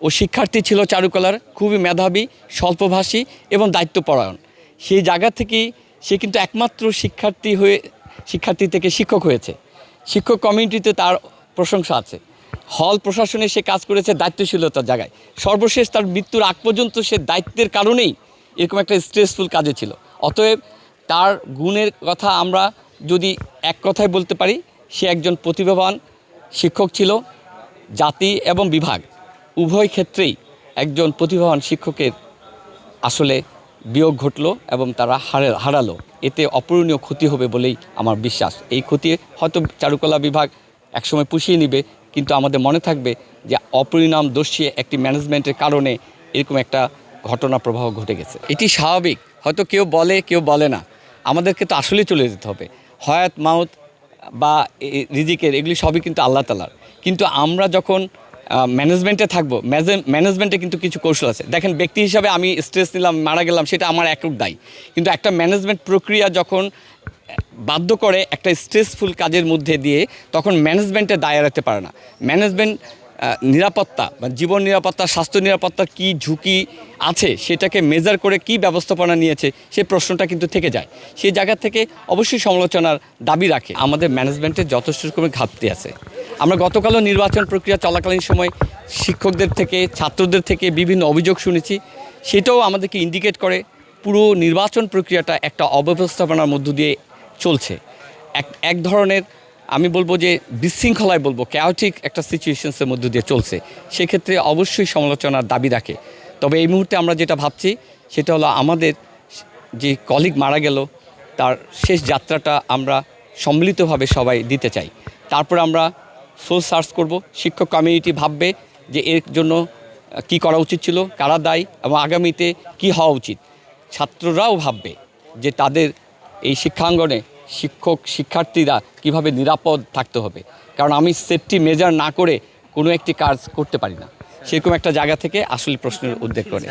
ও শিক্ষার্থী ছিল চারুকলার, খুবই মেধাবী, স্বল্পভাষী এবং দায়িত্বপরায়ণ। সেই জায়গা থেকেই সে কিন্তু একমাত্র শিক্ষার্থী হয়ে, শিক্ষার্থী থেকে শিক্ষক হয়েছে। শিক্ষক কমিউনিটিতে তার প্রশংসা আছে। হল প্রশাসনে সে কাজ করেছে দায়িত্বশীলতার জায়গায়। সর্বশেষ তার মৃত্যুর আগ পর্যন্ত সে দায়িত্বের কারণেই এরকম একটা স্ট্রেসফুল কাজে ছিল। অতএব তার গুণের কথা আমরা যদি এক কথায় বলতে পারি, সে একজন প্রতিভাবান শিক্ষক ছিল, জাতি এবং বিভাগ। উভয় ক্ষেত্রেই একজন প্রতিভাবান শিক্ষকের আসলে বিয়োগ ঘটলো এবং তারা হারে, হারালো। এতে অপূরণীয় ক্ষতি হবে বলেই আমার বিশ্বাস। এই ক্ষতি হয়তো চারুকলা বিভাগ একসময় পুষিয়ে নিবে, কিন্তু আমাদের মনে থাকবে যে অপরিণাম দোষী একটি ম্যানেজমেন্টের কারণে এরকম একটা ঘটনা প্রবাহ ঘটে গেছে। এটি স্বাভাবিক। হয়তো কেউ বলে কেউ বলে না। আমাদেরকে তো আসলেই চলে যেতে হবে। হয়াত, মাউত বা রিজিকের এগুলি সবই কিন্তু আল্লাহ তালার কিন্তু আমরা যখন ম্যানেজমেন্টে থাকব। ম্যানেজমেন্টে কিন্তু কিছু কৌশল আছে। দেখেন, ব্যক্তি হিসাবে আমি স্ট্রেস নিলাম, মারা গেলাম, সেটা আমার একক দায়ী। কিন্তু একটা ম্যানেজমেন্ট প্রক্রিয়া যখন বাধ্য করে একটা স্ট্রেসফুল কাজের মধ্যে দিয়ে, তখন ম্যানেজমেন্টে দায় এড়াতে পারে না। ম্যানেজমেন্ট নিরাপত্তা বা জীবন নিরাপত্তা, স্বাস্থ্য নিরাপত্তার কী ঝুঁকি আছে, সেটাকে মেজার করে কি ব্যবস্থাপনা নিয়েছে, সে প্রশ্নটা কিন্তু থেকে যায়। সেই জায়গা থেকে অবশ্যই সমালোচনার দাবি রাখে। আমাদের ম্যানেজমেন্টের যথেষ্ট রকমের ঘাটতি আছে। আমরা গতকালও নির্বাচন প্রক্রিয়া চলাকালীন সময় শিক্ষকদের থেকে, ছাত্রদের থেকে বিভিন্ন অভিযোগ শুনেছি। সেটাও আমাদেরকে ইন্ডিকেট করে পুরো নির্বাচন প্রক্রিয়াটা একটা অব্যবস্থাপনার মধ্য দিয়ে চলছে। এক এক ধরনের আমি বলব যে বিশৃঙ্খলায় বলব ক্যাওটিক একটা সিচুয়েশনসের মধ্য দিয়ে চলছে। সেক্ষেত্রে অবশ্যই সমালোচনার দাবি রাখে। তবে এই মুহূর্তে আমরা যেটা ভাবছি, সেটা হলো আমাদের যে কলিগ মারা গেল, তার শেষ যাত্রাটা আমরা সম্মিলিতভাবে সবাই দিতে চাই। তারপর আমরা সোল সার্চ করব। শিক্ষক কমিউনিটি ভাববে যে এর জন্য কি করা উচিত ছিল, কারা দায়ী এবং আগামীতে কি হওয়া উচিত। ছাত্ররাও ভাববে যে তাদের এই শিক্ষাঙ্গনে শিক্ষক, শিক্ষার্থীরা কীভাবে নিরাপদ থাকতে হবে। কারণ আমি সেফটি মেজার না করে কোনো একটি কাজ করতে পারি না। সেরকম একটা জায়গা থেকে আসলে প্রশ্নের উদ্বেগ করে